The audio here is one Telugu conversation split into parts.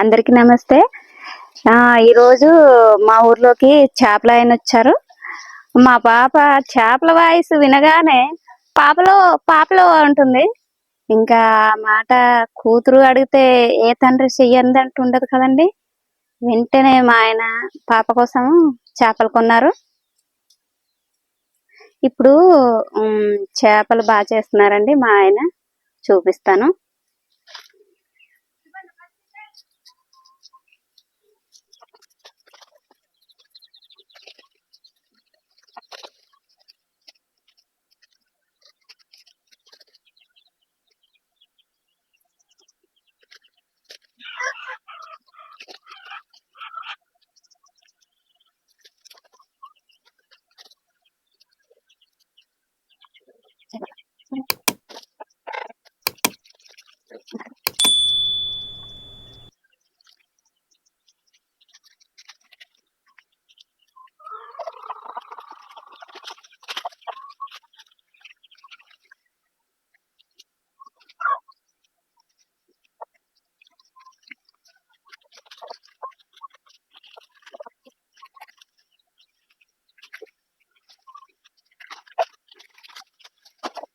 అందరికి నమస్తే. ఈరోజు మా ఊర్లోకి చేపల ఆయన వచ్చారు. మా పాప చేపల వాయిస్ వినగానే పాపలో పాపలో ఉంటుంది ఇంకా మాట కూతురు అడిగితే ఏ తండ్రి చెయ్యందంటూ ఉండదు కదండి. వెంటనే మా ఆయన పాప కోసం చేపలు కొన్నారు. ఇప్పుడు చేపలు బాగా చేస్తున్నారండి మా ఆయన. చూపిస్తాను.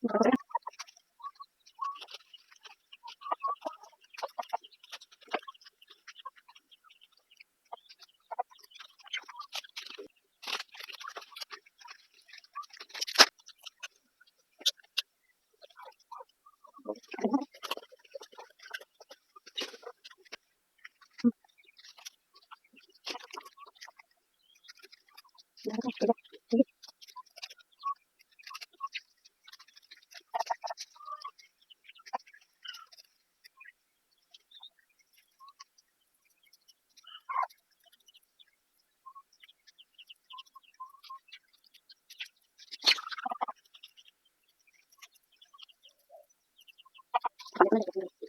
Okay. 那个。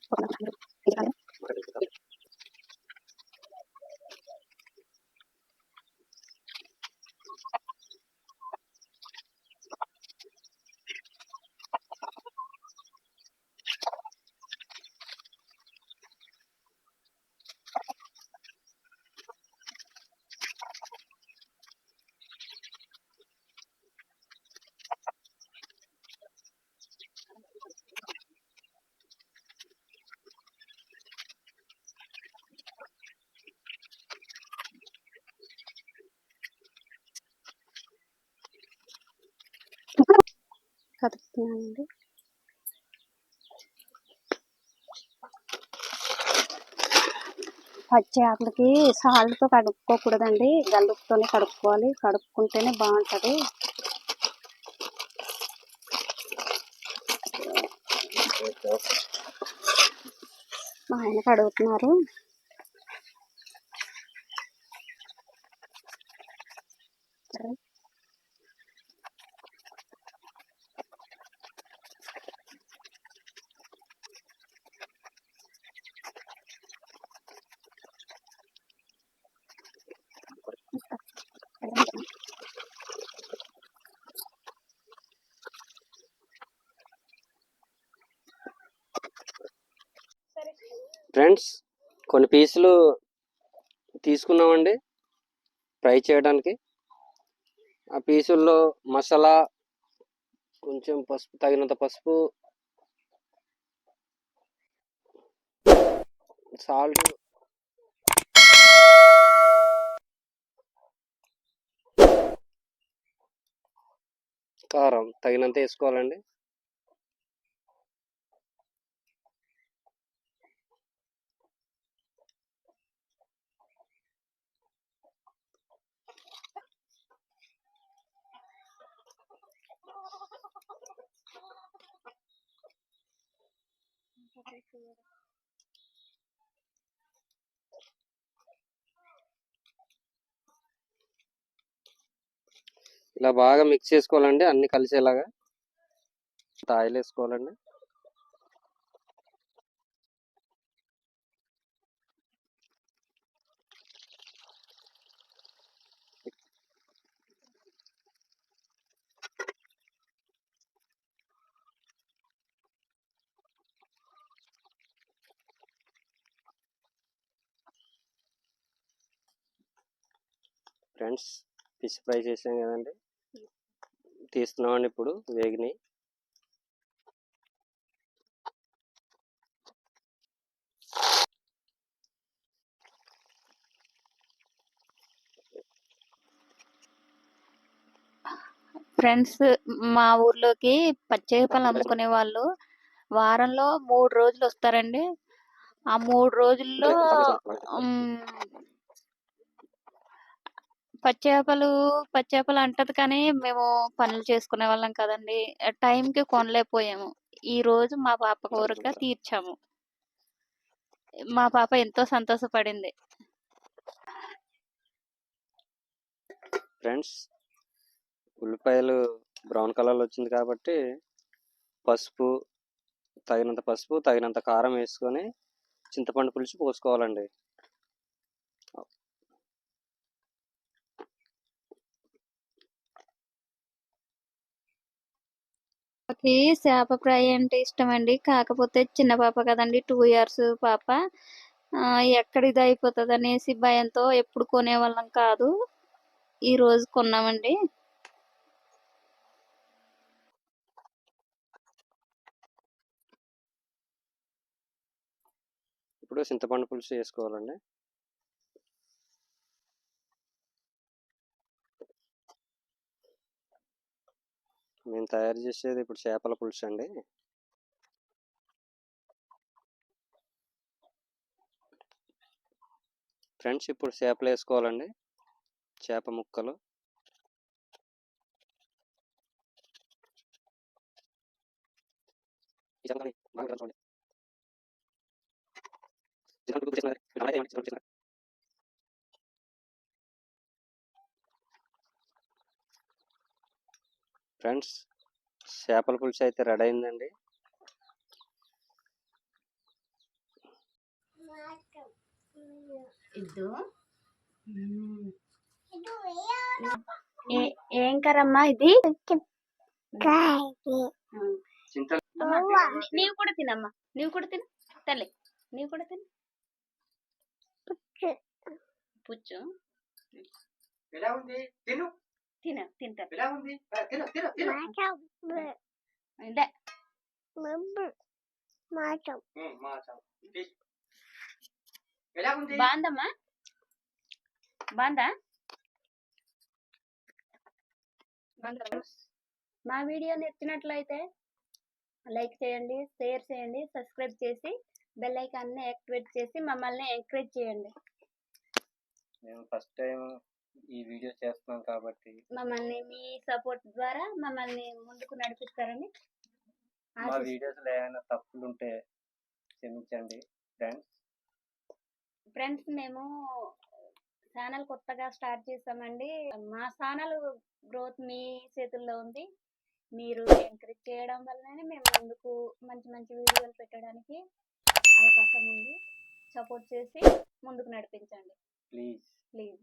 పచ్చి ఆకులకి సాల్ట్తో కడుక్కోకూడదండి. గల్లుపుతోనే కడుక్కోవాలి. కడుక్కుంటేనే బాగుంటుంది. మా ఆయన కడుగుతున్నారు. ఫ్రెండ్స్ కొన్ని పీసులు తీసుకున్నామండి ఫ్రై చేయడానికి. ఆ పీసుల్లో మసాలా కొంచెం పసుపు తగినంత పసుపు సాల్ట్ కారం తగినంత వేసుకోవాలండి. ఇలా బాగా మిక్స్ చేసుకోవాలండి అన్ని కలిసేలాగా. ఆయిల్ వేసుకోవాలండి. ఫ్రెండ్స్ ఫిష్ ఫ్రై చేసాం కదండి. తీస్తున్నామండి ఇప్పుడు వేగిని ఫ్రెండ్స్ మా ఊర్లోకి పచ్చేపలు అమ్ముకునే వాళ్ళు వారంలో మూడు రోజులు వస్తారండి. ఆ మూడు రోజుల్లో పచ్చేపలు పచ్చేపలు అంటది కానీ మేము పనులు చేసుకునే వాళ్ళం కదండి. టైంకి కొనలేకపోయాము. ఈ రోజు మా పాప కోరిక తీర్చాము. మా పాప ఎంతో సంతోషపడింది. ఫ్రెండ్స్ ఉల్లిపాయలు బ్రౌన్ కలర్లో వచ్చింది కాబట్టి పసుపు తగినంత పసుపు తగినంత కారం వేసుకొని చింతపండు పులుసు పోసుకోవాలండి. పాపకి చేప ఫ్రై అంటే ఇష్టం అండి కాకపోతే చిన్న పాప కదండి టూ ఇయర్స్ పాప. ఎక్కడ ఇది అయిపోతుంది అనేసి భయంతో ఎప్పుడు కొనేవాళ్ళం కాదు. ఈ రోజు కొన్నామండి. ఇప్పుడు చింతపండు పులుసు వేసుకోవాలండి మేము తయారు చేసేది ఇప్పుడు చేపల పులుసు అండి. ఫ్రెండ్స్ ఇప్పుడు చేపలు వేసుకోవాలండి. చేప ముక్కలు. ఫ్రెండ్స్ చేపల పులుసు అయితే రెడీ అయిందండి. ఏ- ఏం కరమ్మా ఇది? నీవు కూడా తినమ్మా. నీవు కూడా తిను. తల్లి నీవు కూడా తిను. పుచ్చు. ఎలా ఉంది? తిను. తిన తింటా ఎలా ఉంది? తిను తిను తిను. ఇదే. ఎలా ఉంది? బాందమ్మా బాందా మా వీడియో నచ్చినట్లయితే లైక్ చేయండి షేర్ చేయండి సబ్స్క్రైబ్ చేసి బెల్ ఐకాన్ని యాక్టివేట్ చేసి మమ్మల్ని ఎంకరేజ్ చేయండి. మేము ఫస్ట్ టైం ఈ వీడియో చేస్తున్నాం కాబట్టి. మమ్మల్ని మీ సపోర్ట్ ద్వారా మమ్మల్ని ముందుకు నడిపిస్తారని మా. వీడియోస్లో ఏమైనా తప్పులు ఉంటే క్షమించండి ఫ్రెండ్స్ ఫ్రెండ్స్ మేము ఛానల్ కొత్తగా స్టార్ట్ చేసామండి. మా ఛానల్ గ్రోత్ మీ చేతుల్లో ఉంది. మీరు ఎంకరేజ్ చేయడం వల్లనే మేము ముందుకు మంచి మంచి వీడియోలు పెట్టడానికి అవకాశం ఉంది. సపోర్ట్ చేసి ముందుకు నడిపించండి. Please please